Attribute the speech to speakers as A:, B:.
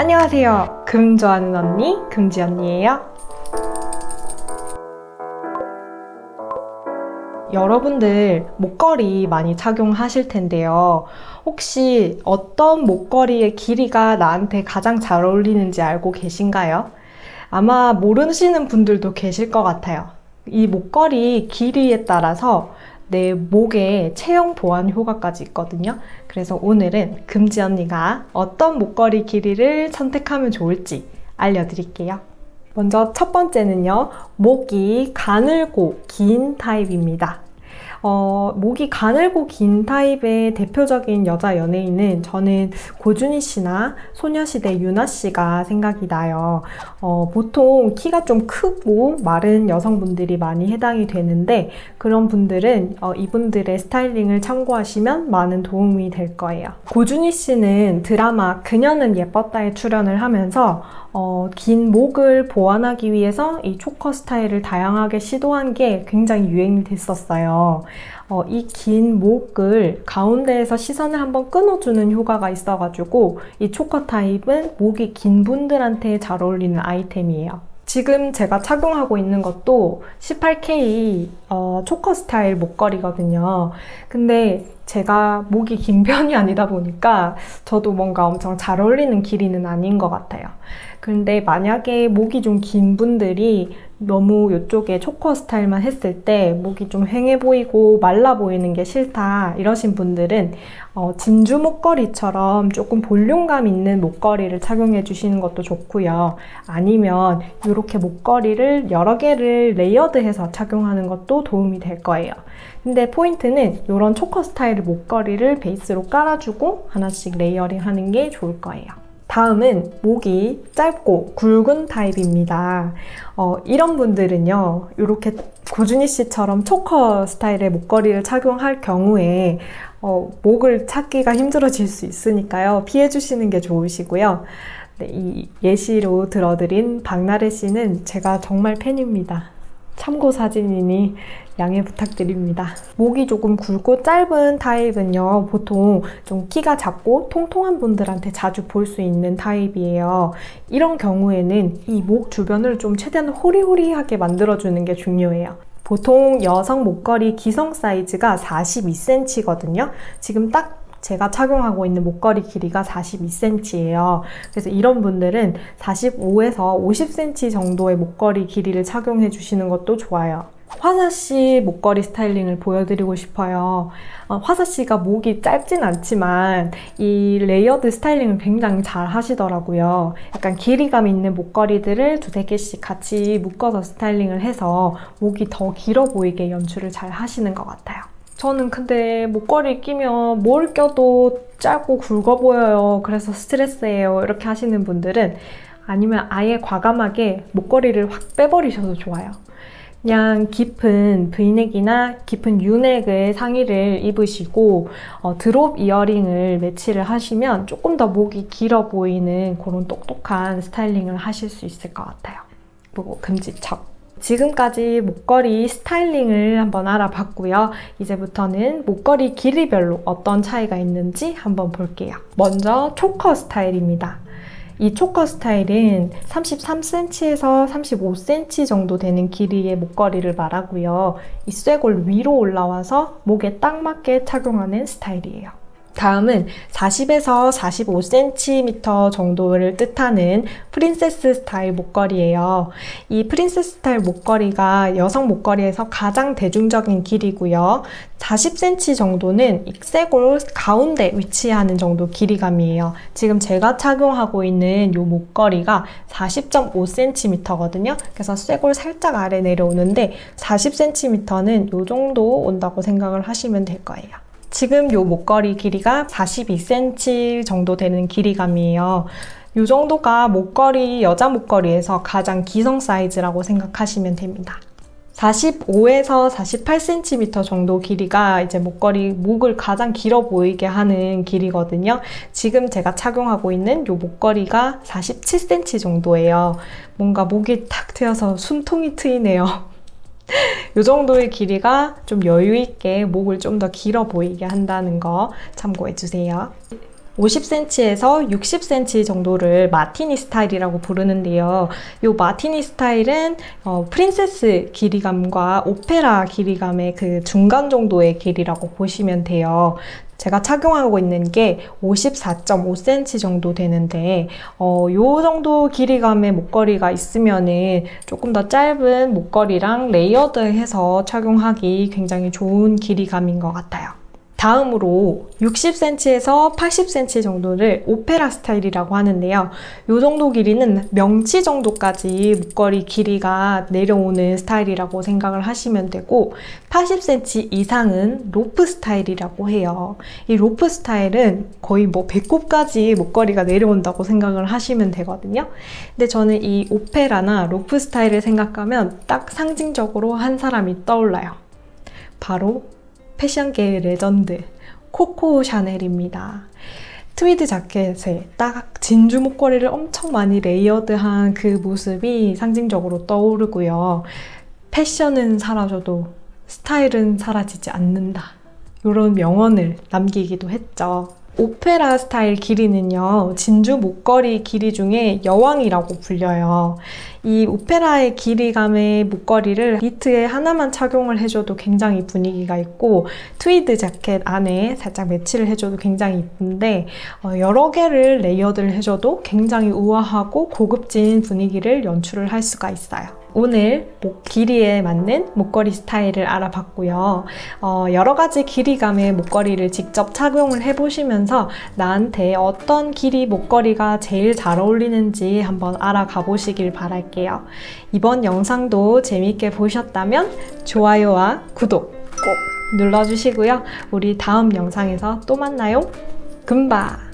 A: 안녕하세요. 금 좋아하는 언니, 금지 언니예요. 여러분들 목걸이 많이 착용하실 텐데요. 혹시 어떤 목걸이의 길이가 나한테 가장 잘 어울리는지 알고 계신가요? 아마 모르시는 분들도 계실 것 같아요. 이 목걸이 길이에 따라서 내 목에 체형 보완 효과까지 있거든요. 그래서 오늘은 금지 언니가 어떤 목걸이 길이를 선택하면 좋을지 알려드릴게요. 먼저 첫 번째는요, 목이 가늘고 긴 타입입니다. 어, 목이 가늘고 긴 타입의 대표적인 여자 연예인은 저는 고준희 씨나 소녀시대 유나 씨가 생각이 나요. 어, 보통 키가 좀 크고 마른 여성분들이 많이 해당이 되는데 그런 분들은 어, 이분들의 스타일링을 참고하시면 많은 도움이 될 거예요. 고준희 씨는 드라마 그녀는 예뻤다에 출연을 하면서 어, 긴 목을 보완하기 위해서 이 초커 스타일을 다양하게 시도한 게 굉장히 유행이 됐었어요. 어, 이 긴 목을 가운데에서 시선을 한번 끊어주는 효과가 있어가지고 이 초커 타입은 목이 긴 분들한테 잘 어울리는 아이템이에요. 지금 제가 착용하고 있는 것도 18K 어, 초커 스타일 목걸이거든요. 근데 제가 목이 긴 편이 아니다 보니까 저도 뭔가 엄청 잘 어울리는 길이는 아닌 것 같아요. 그런데 만약에 목이 좀 긴 분들이 너무 이쪽에 초커 스타일만 했을 때 목이 좀 휑해 보이고 말라 보이는 게 싫다 이러신 분들은 어, 진주 목걸이처럼 조금 볼륨감 있는 목걸이를 착용해 주시는 것도 좋고요. 아니면 이렇게 목걸이를 여러 개를 레이어드해서 착용하는 것도 도움이 될 거예요. 근데 포인트는 이런 초커 스타일 목걸이를 베이스로 깔아주고 하나씩 레이어링 하는 게 좋을 거예요. 다음은 목이 짧고 굵은 타입입니다. 어, 이런 분들은요, 이렇게 고준희 씨처럼 초커 스타일의 목걸이를 착용할 경우에 어, 목을 찾기가 힘들어질 수 있으니까요. 피해 주시는 게 좋으시고요. 네, 이 예시로 들어드린 박나래 씨는 제가 정말 팬입니다. 참고 사진이니 양해 부탁드립니다. 목이 조금 굵고 짧은 타입은요, 보통 좀 키가 작고 통통한 분들한테 자주 볼 수 있는 타입이에요. 이런 경우에는 이 목 주변을 좀 최대한 호리호리하게 만들어주는 게 중요해요. 보통 여성 목걸이 기성 사이즈가 42cm거든요. 지금 딱 제가 착용하고 있는 목걸이 길이가 42cm예요. 그래서 이런 분들은 45에서 50cm 정도의 목걸이 길이를 착용해 주시는 것도 좋아요. 화사 씨 목걸이 스타일링을 보여드리고 싶어요. 어, 화사 씨가 목이 짧진 않지만 이 레이어드 스타일링을 굉장히 잘 하시더라고요. 약간 길이감 있는 목걸이들을 두세 개씩 같이 묶어서 스타일링을 해서 목이 더 길어 보이게 연출을 잘 하시는 것 같아요. 저는 근데 목걸이 끼면 뭘 껴도 짧고 굵어 보여요. 그래서 스트레스예요. 이렇게 하시는 분들은 아니면 아예 과감하게 목걸이를 확 빼버리셔도 좋아요. 그냥 깊은 브이넥이나 깊은 유넥의 상의를 입으시고 어, 드롭 이어링을 매치를 하시면 조금 더 목이 길어 보이는 그런 똑똑한 스타일링을 하실 수 있을 것 같아요. 그리고 금지척. 지금까지 목걸이 스타일링을 한번 알아봤고요. 이제부터는 목걸이 길이별로 어떤 차이가 있는지 한번 볼게요. 먼저 초커 스타일입니다. 이 초커 스타일은 33cm에서 35cm 정도 되는 길이의 목걸이를 말하고요. 이 쇄골 위로 올라와서 목에 딱 맞게 착용하는 스타일이에요. 다음은 40에서 45cm 정도를 뜻하는 프린세스 스타일 목걸이에요. 이 프린세스 스타일 목걸이가 여성 목걸이에서 가장 대중적인 길이고요. 40cm 정도는 익쇄골 가운데 위치하는 정도 길이감이에요. 지금 제가 착용하고 있는 이 목걸이가 40.5cm거든요. 그래서 쇄골 살짝 아래 내려오는데 40cm는 이 정도 온다고 생각을 하시면 될 거예요. 지금 이 목걸이 길이가 42cm 정도 되는 길이감이에요. 이 정도가 목걸이, 여자 목걸이에서 가장 기성 사이즈라고 생각하시면 됩니다. 45에서 48cm 정도 길이가 이제 목걸이 목을 가장 길어 보이게 하는 길이거든요. 지금 제가 착용하고 있는 이 목걸이가 47cm 정도예요. 뭔가 목이 탁 트여서 숨통이 트이네요. 이 정도의 길이가 좀 여유 있게 목을 좀 더 길어 보이게 한다는 거 참고해 주세요. 50cm에서 60cm 정도를 마티니 스타일이라고 부르는데요. 이 마티니 스타일은 어, 프린세스 길이감과 오페라 길이감의 그 중간 정도의 길이라고 보시면 돼요. 제가 착용하고 있는 게 54.5cm 정도 되는데, 어, 요 정도 길이감의 목걸이가 있으면은 조금 더 짧은 목걸이랑 레이어드해서 착용하기 굉장히 좋은 길이감인 것 같아요. 다음으로 60cm에서 80cm 정도를 오페라 스타일이라고 하는데요. 이 정도 길이는 명치 정도까지 목걸이 길이가 내려오는 스타일이라고 생각을 하시면 되고 80cm 이상은 로프 스타일이라고 해요. 이 로프 스타일은 거의 뭐 배꼽까지 목걸이가 내려온다고 생각을 하시면 되거든요. 근데 저는 이 오페라나 로프 스타일을 생각하면 딱 상징적으로 한 사람이 떠올라요. 바로 패션계의 레전드 코코 샤넬입니다. 트위드 자켓에 딱 진주 목걸이를 엄청 많이 레이어드한 그 모습이 상징적으로 떠오르고요. 패션은 사라져도 스타일은 사라지지 않는다. 이런 명언을 남기기도 했죠. 오페라 스타일 길이는요, 진주 목걸이 길이 중에 여왕이라고 불려요. 이 오페라의 길이감의 목걸이를 니트에 하나만 착용을 해줘도 굉장히 분위기가 있고, 트위드 자켓 안에 살짝 매치를 해줘도 굉장히 이쁜데, 어, 여러 개를 레이어드를 해줘도 굉장히 우아하고 고급진 분위기를 연출을 할 수가 있어요. 오늘 목 길이에 맞는 목걸이 스타일을 알아봤고요. 어, 여러 가지 길이감의 목걸이를 직접 착용을 해보시면서 나한테 어떤 길이 목걸이가 제일 잘 어울리는지 한번 알아가 보시길 바랄게요. 이번 영상도 재밌게 보셨다면 좋아요와 구독 꼭 눌러주시고요. 우리 다음 영상에서 또 만나요. 금바!